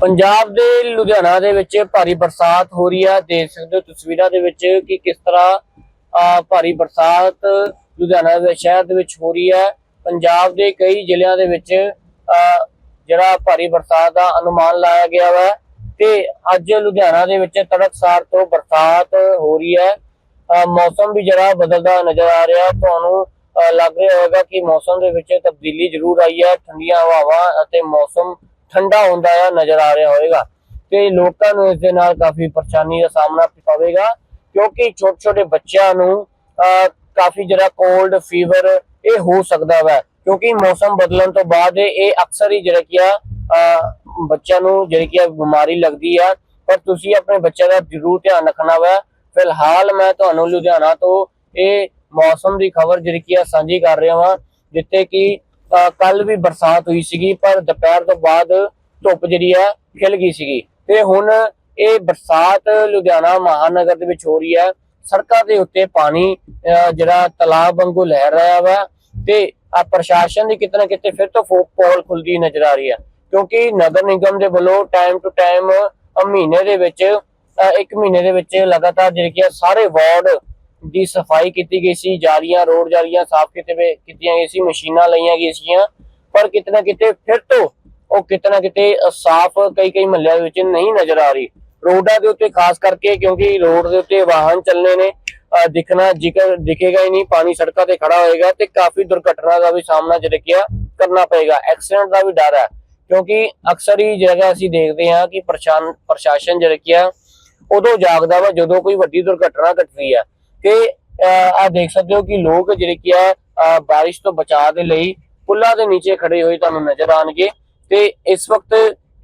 ਪੰਜਾਬ ਦੇ ਲੁਧਿਆਣਾ ਦੇ ਵਿੱਚ ਭਾਰੀ ਬਰਸਾਤ ਹੋ ਰਹੀ ਹੈ ਦੇਖ ਸਕਦੇ ਹੋ ਤਸਵੀਰਾਂ ਦੇ ਵਿੱਚ ਕਿ ਕਿਸ ਤਰ੍ਹਾਂ ਭਾਰੀ ਬਰਸਾਤ ਲੁਧਿਆਣਾ ਦੇ ਸ਼ਹਿਰ ਦੇ ਵਿੱਚ ਹੋ ਰਹੀ ਹੈ ਪੰਜਾਬ ਦੇ ਕਈ ਜ਼ਿਲ੍ਹਿਆਂ ਦੇ ਵਿੱਚ ਜਿਹੜਾ ਭਾਰੀ ਬਰਸਾਤ ਦਾ ਅਨੁਮਾਨ ਲਾਇਆ ਗਿਆ ਹੈ ਤੇ ਅੱਜ ਲੁਧਿਆਣਾ ਦੇ ਵਿੱਚ ਤੜਕਸਾਰ ਤੋਂ ਬਰਸਾਤ ਹੋ ਰਹੀ ਹੈ। ਮੌਸਮ ਵੀ ਜਰਾ ਬਦਲਦਾ ਨਜ਼ਰ ਆ ਰਿਹਾ। ਤੁਹਾਨੂੰ ਲੱਗ ਰਿਹਾ ਹੋਵੇਗਾ ਕਿ ਮੌਸਮ ਦੇ ਵਿੱਚ ਤਬਦੀਲੀ ਜ਼ਰੂਰ ਆਈ ਹੈ। ਠੰਡੀਆਂ ਹਵਾਵਾਂ ਅਤੇ ਮੌਸਮ ਠੰਡਾ ਹੁੰਦਾ ਆ ਨਜ਼ਰ ਆ ਰਿਹਾ ਹੋਵੇਗਾ ਤੇ ਲੋਕਾਂ ਨੂੰ ਇਸ ਦੇ ਨਾਲ ਕਾਫੀ ਪਰੇਸ਼ਾਨੀ ਦਾ ਸਾਹਮਣਾ ਪਵੇਗਾ, ਕਿਉਂਕਿ ਛੋਟੇ ਛੋਟੇ ਬੱਚਿਆਂ ਨੂੰ ਕਾਫੀ ਜਿਹੜਾ ਕੋਲਡ ਫੀਵਰ ਇਹ ਹੋ ਸਕਦਾ ਵਾ, ਕਿਉਂਕਿ ਮੌਸਮ ਬਦਲਣ ਤੋਂ ਬਾਅਦ ਇਹ ਅਕਸਰ ਹੀ ਜਿਹੜਾ ਕੀ ਆ ਬੱਚਿਆਂ ਨੂੰ ਜਿਹੜੀ ਕੀ ਬਿਮਾਰੀ ਲੱਗਦੀ ਆ, ਪਰ ਤੁਸੀਂ ਆਪਣੇ ਬੱਚਿਆਂ ਦਾ ਜ਼ਰੂਰ ਧਿਆਨ ਰੱਖਣਾ ਵਾ। ਫਿਲਹਾਲ ਮੈਂ ਤੁਹਾਨੂੰ ਲੁਧਿਆਣਾ ਤੋਂ ਇਹ ਮੌਸਮ ਦੀ ਖਬਰ ਜਿਹੜੀ ਕੀ ਆ ਸਾਂਝੀ ਕਰ ਰਿਹਾ ਵਾਂ, ਜਿੱਥੇ ਕਿ ਕੱਲ ਵੀ ਬਰਸਾਤ ਹੋਈ ਸੀਗੀ, ਪਰ ਦੁਪਹਿਰ ਤੋਂ ਬਾਅਦ ਧੁੱਪ ਜਿਹੜੀ ਆ ਖਿਲ ਗਈ ਸੀਗੀ। ਤੇ ਹੁਣ ਇਹ ਬਰਸਾਤ ਲੁਧਿਆਣਾ ਮਹਾਨਗਰ ਦੇ ਵਿੱਚ ਹੋ ਰਹੀ ਹੈ। ਸੜਕਾਂ ਦੇ ਉੱਤੇ ਪਾਣੀ ਜਿਹੜਾ ਤਲਾਬ ਵਾਂਗੂ ਲਹਿਰ ਰਿਹਾ ਵਾ ਤੇ ਆ ਪ੍ਰਸ਼ਾਸਨ ਦੀ ਕਿਤੇ ਨਾ ਕਿਤੇ ਫਿਰ ਤੋਂ ਪੋਲ ਖੁੱਲਦੀ ਨਜ਼ਰ ਆ ਰਹੀ ਹੈ। ਕਿਉਂਕਿ ਨਗਰ ਨਿਗਮ ਦੇ ਵੱਲੋਂ ਟਾਈਮ ਟੂ ਟਾਈਮ ਮਹੀਨੇ ਦੇ ਵਿੱਚ ਇੱਕ ਮਹੀਨੇ ਦੇ ਵਿੱਚ ਲਗਾਤਾਰ ਜਿਹੜੀ ਕਿ ਸਾਰੇ ਵਾਰਡ ਦੀ ਸਫ਼ਾਈ ਕੀਤੀ ਗਈ ਸੀ, ਜਾਲੀਆਂ, ਰੋਡ ਜਾਲੀਆਂ ਸਾਫ਼ ਕੀਤੇ ਕੀਤੀਆਂ ਗਈ ਸੀ, ਮਸ਼ੀਨਾਂ ਲਈਆਂ ਗਈ ਸੀਗੀਆਂ। ਪਰ ਕਿਤੇ ਨਾ ਕਿਤੇ ਫਿਰ ਤੋਂ ਉਹ ਕਿਤੇ ਨਾ ਕਿਤੇ ਸਾਫ਼ ਕਈ ਕਈ ਮਹੱਲਿਆਂ ਦੇ ਵਿੱਚ ਨਹੀਂ ਨਜ਼ਰ ਆ ਰਹੀ। ਰੋਡਾਂ ਦੇ ਉੱਤੇ ਖਾਸ ਕਰਕੇ ਕਿਉਂਕਿ ਰੋਡ ਦੇ ਉੱਤੇ ਵਾਹਨ ਚੱਲਣੇ ਨੇ ਦਿਖਣਾ ਜ਼ਿਕਰ ਦਿਖੇਗਾ ਹੀ ਨਹੀਂ, ਪਾਣੀ ਸੜਕਾਂ ਤੇ ਖੜਾ ਹੋਏਗਾ ਤੇ ਕਾਫੀ ਦੁਰਘਟਨਾ ਦਾ ਵੀ ਸਾਹਮਣਾ ਜਿਹੜਾ ਕੀ ਕਰਨਾ ਪਏਗਾ। ਐਕਸੀਡੈਂਟ ਦਾ ਵੀ ਡਰ ਹੈ। ਕਿਉਂਕਿ ਅਕਸਰ ਹੀ ਜਿਹੜਾ ਅਸੀਂ ਦੇਖਦੇ ਹਾਂ ਕਿ ਪ੍ਰਸ਼ਾਸਨ ਪ੍ਰਸ਼ਾਸਨ ਜਿਹੜਾ ਕੀ ਉਦੋਂ ਜਾਗਦਾ ਵਾ ਜਦੋਂ ਕੋਈ ਵੱਡੀ ਦੁਰਘਟਨਾ ਘਟਦੀ ਹੈ। ਤੇ ਆ ਦੇਖ ਸਕਦੇ ਹੋ ਕਿ ਲੋਕ ਜਿਹੜੇ ਕੀ ਆ ਬਾਰਿਸ਼ ਤੋਂ ਬਚਾਅ ਦੇ ਲਈ ਪੁੱਲਾਂ ਦੇ ਨੀਚੇ ਖੜੇ ਹੋਏ ਤੁਹਾਨੂੰ ਨਜ਼ਰ ਆਣਗੇ ਤੇ ਇਸ ਵਕਤ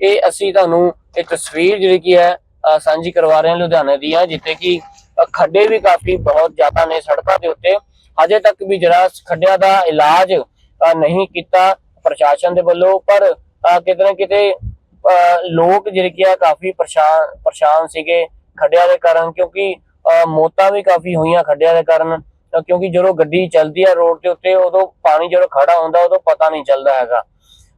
ਇਹ ਅਸੀਂ ਤੁਹਾਨੂੰ ਇਹ ਤਸਵੀਰ ਜਿਹੜੀ ਕੀ ਹੈ ਸਾਂਝੀ ਕਰਵਾ ਰਹੇ ਹਾਂ ਲੁਧਿਆਣੇ ਦੀ ਆ ਜਿੱਥੇ ਕਿ ਖੱਡੇ ਵੀ ਕਾਫੀ ਬਹੁਤ ਜ਼ਿਆਦਾ ਨੇ ਸੜਕਾਂ ਦੇ ਉੱਤੇ। ਹਜੇ ਤੱਕ ਵੀ ਜਿਹੜਾ ਖੱਡਿਆਂ ਦਾ ਇਲਾਜ ਨਹੀਂ ਕੀਤਾ ਪ੍ਰਸ਼ਾਸਨ ਦੇ ਵੱਲੋਂ ਪਰ ਕਿਤੇ ਨਾ ਕਿਤੇ ਅਹ, ਲੋਕ ਜਿਹੜੇ ਕਿ ਆ ਕਾਫੀ ਪਰੇਸ਼ਾਨ ਪਰੇਸ਼ਾਨ ਸੀਗੇ ਖੱਡਿਆਂ ਦੇ ਕਾਰਨ ਕਿਉਂਕਿ ਮੌਤਾਂ ਵੀ ਕਾਫੀ ਹੋਈਆਂ ਖੱਡਿਆਂ ਦੇ ਕਾਰਨ ਕਿਉਂਕਿ ਜਦੋਂ ਗੱਡੀ ਚੱਲਦੀ ਆ ਰੋਡ ਦੇ ਉੱਤੇ ਉਦੋਂ ਪਾਣੀ ਜਦੋਂ ਖੜਾ ਹੁੰਦਾ ਉਦੋਂ ਪਤਾ ਨਹੀਂ ਚੱਲਦਾ ਹੈਗਾ।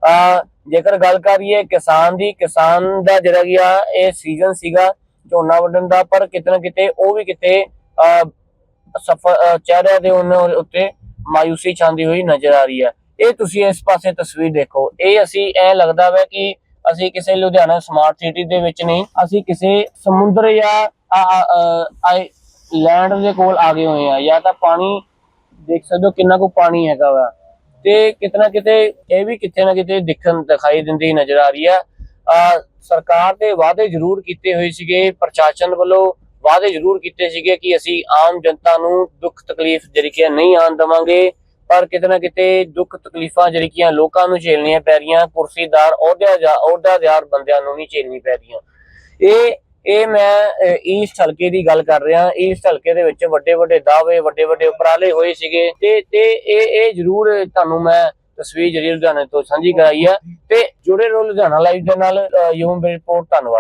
ਆ ਜੇਕਰ ਗੱਲ ਕਰੀਏ ਕਿਸਾਨ ਦੀ ਕਿਸਾਨ ਦਾ ਜਿਹੜਾ ਕੀ ਆ ਇਹ ਸੀਜ਼ਨ ਸੀਗਾ ਝੋਨਾ ਵੱਢਣ ਦਾ ਪਰ ਕਿਤੇ ਕਿਤੇ ਉਹ ਵੀ ਕਿਤੇ ਸਫਰ ਅਹ, ਦੇ ਉਹਨਾਂ ਉੱਤੇ ਮਾਇੂਸੀ ਛਾਂਦੀ ਹੋਈ ਨਜ਼ਰ ਆ ਰਹੀ ਹੈ। ਇਹ ਤੁਸੀਂ ਇਸ ਪਾਸੇ ਤਸਵੀਰ ਦੇਖੋ। ਇਹ ਅਸੀਂ ਐ ਲੱਗਦਾ ਵਾ ਕਿ ਅਸੀਂ ਕਿਸੇ ਲੁਧਿਆਣਾ ਸਮਾਰਟ ਸਿਟੀ ਦੇ ਵਿੱਚ ਨਹੀਂ ਅਸੀਂ ਕਿਸੇ ਸਮੁੰਦਰ ਜਾਂ ਲੈਂਡ ਦੇ ਕੋਲ ਆ ਗਏ ਹੋਏ ਆ। ਜਾਂ ਤਾਂ ਪਾਣੀ ਦੇਖ ਸਕਦੇ ਹੋ ਕਿੰਨਾ ਕੁ ਪਾਣੀ ਹੈਗਾ ਵਾ। ਤੇ ਕਿਤਨਾ ਕਿਤੇ ਇਹ ਵੀ ਕਿਤੇ ਨਾ ਕਿਤੇ ਦਿਖਣ ਦਿਖਾਈ ਦਿੰਦੀ ਨਜ਼ਰ ਆ ਰਹੀ ਆ। ਸਰਕਾਰ ਦੇ ਵਾਅਦੇ ਜ਼ਰੂਰ ਕੀਤੇ ਹੋਏ ਸੀਗੇ, ਪ੍ਰਸ਼ਾਸਨ ਵੱਲੋਂ ਵਾਅਦੇ ਜ਼ਰੂਰ ਕੀਤੇ ਸੀਗੇ ਕਿ ਅਸੀਂ ਆਮ ਜਨਤਾ ਨੂੰ ਦੁੱਖ ਤਕਲੀਫ ਜਿਹੜੀ ਨਹੀਂ ਆਉਣ ਦੇਵਾਂਗੇ। ਪਰ ਕਿਤੇ ਨਾ ਕਿਤੇ ਦੁੱਖ ਤਕਲੀਫਾਂ ਜਿਹੜੀ ਲੋਕਾਂ ਨੂੰ ਝੇਲਣੀਆਂ ਪੈ ਰਹੀਆਂ। ਕੁਰਸੀਦਾਰ, ਅਹੁਦਿਆਂ ਅਹੁਦਿਆਦਾਰ ਅਹੁਦਾਦਾਰ ਬੰਦਿਆਂ ਨੂੰ ਨਹੀਂ ਝੇਲਣੀ ਪੈ ਰਹੀਆਂ। ਇਹ ਇਹ ਮੈਂ ਈਸਟ ਹਲਕੇ ਦੀ ਗੱਲ ਕਰ ਰਿਹਾ। ਈਸਟ ਹਲਕੇ ਦੇ ਵਿੱਚ ਵੱਡੇ ਵੱਡੇ ਦਾਅਵੇ, ਵੱਡੇ ਵੱਡੇ ਉਪਰਾਲੇ ਹੋਏ ਸੀਗੇ ਤੇ ਤੇ ਇਹ ਇਹ ਜ਼ਰੂਰ ਤੁਹਾਨੂੰ ਮੈਂ ਤਸਵੀਰ ਜਿਹੜੀ ਲੁਧਿਆਣੇ ਤੋਂ ਸਾਂਝੀ ਕਰਾਈ ਆ। ਤੇ ਜੁੜੇ ਰਹੋ ਲੁਧਿਆਣਾ ਲਾਈਵ ਦੇ ਨਾਲ ਯੂਮ ਰਿਪੋਰਟ ਧੰਨਵਾਦ।